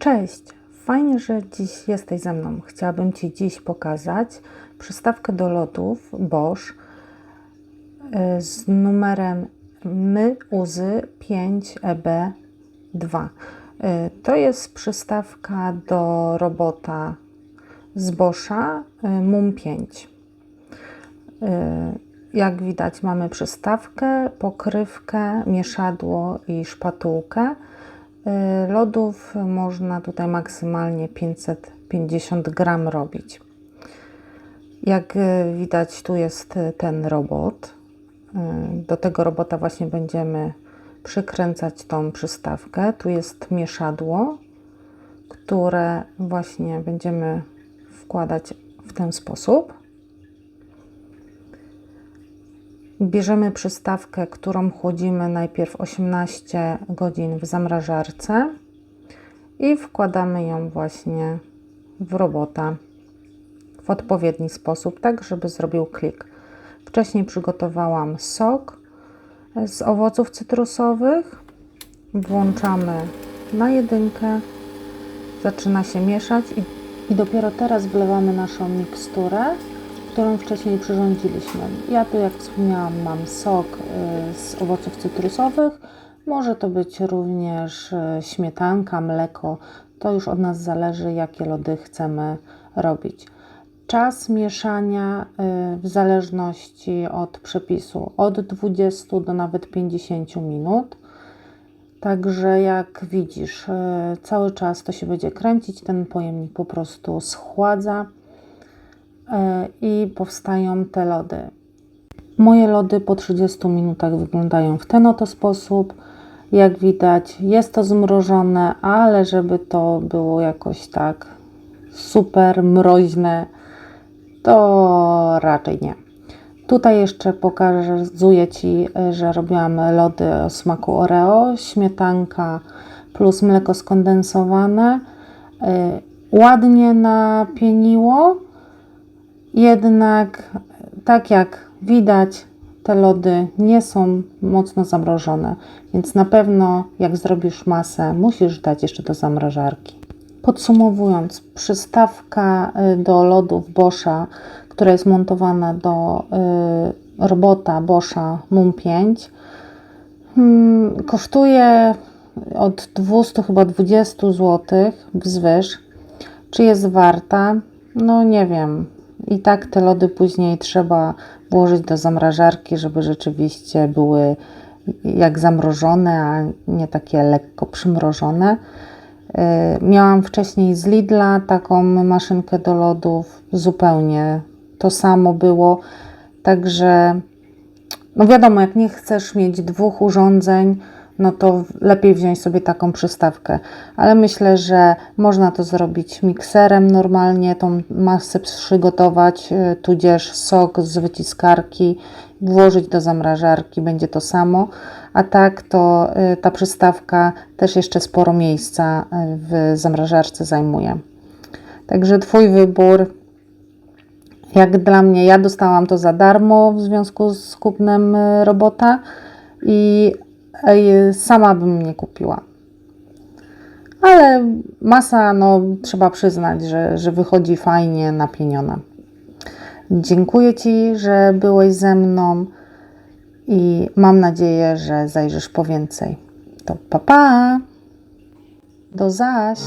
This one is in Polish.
Cześć! Fajnie, że dziś jesteś ze mną. Chciałabym Ci dziś pokazać przystawkę do lodów Bosch y, z numerem My Uzy 5EB2. Y, To jest przystawka do robota z Boscha y, MUM 5. Y, Jak widać mamy przystawkę, pokrywkę, mieszadło i szpatułkę. Y, Lodów można tutaj maksymalnie 550 gram robić. Jak y, widać, tu jest y, ten robot. Do tego robota właśnie będziemy przykręcać tą przystawkę. Tu jest mieszadło, które właśnie będziemy wkładać w ten sposób. Bierzemy przystawkę, którą chłodzimy najpierw 18 godzin w zamrażarce i wkładamy ją właśnie w robota w odpowiedni sposób, tak żeby zrobił klik. Wcześniej przygotowałam sok z owoców cytrusowych. Włączamy na jedynkę, zaczyna się mieszać i, i dopiero teraz wlewamy naszą miksturę którą wcześniej przyrządziliśmy. Ja tu, jak wspomniałam, mam sok y, z owoców cytrusowych. Może to być również y, śmietanka, mleko. To już od nas zależy, jakie lody chcemy robić. Czas mieszania y, w zależności od przepisu od 20 do nawet 50 minut. Także jak widzisz, cały czas to się będzie kręcić, ten pojemnik po prostu schładza i powstają te lody. Moje lody po 30 minutach wyglądają w ten oto sposób. Jak widać, jest to zmrożone, ale żeby to było jakoś tak super mroźne, to raczej nie. Tutaj jeszcze pokazuję Ci, że robiłam lody o smaku Oreo, śmietanka plus mleko skondensowane. Ładnie napieniło jednak, tak jak widać, te lody nie są mocno zamrożone, więc na pewno jak zrobisz masę, musisz dać jeszcze do zamrażarki. Podsumowując, przystawka do lodów Boscha, która jest montowana do y, robota Boscha MUM 5, hmm, kosztuje od 200 chyba 20 zł wzwyż. Czy jest warta? No nie wiem. I tak te lody później trzeba włożyć do zamrażarki, żeby rzeczywiście były jak zamrożone, a nie takie lekko przymrożone. Miałam wcześniej z Lidla taką maszynkę do lodów, zupełnie to samo było. Także, no wiadomo, jak nie chcesz mieć dwóch urządzeń, no to lepiej wziąć sobie taką przystawkę. Ale myślę, że można to zrobić mikserem normalnie, tą masę przygotować, tudzież sok z wyciskarki, włożyć do zamrażarki, będzie to samo. A tak to ta przystawka też jeszcze sporo miejsca w zamrażarce zajmuje. Także Twój wybór. Jak dla mnie, ja dostałam to za darmo w związku z kupnem robota i sama bym nie kupiła. Ale masa, no trzeba przyznać, że, że wychodzi fajnie napieniona. Dziękuję Ci, że byłeś ze mną i mam nadzieję, że zajrzysz po więcej. To pa pa! Do zaś!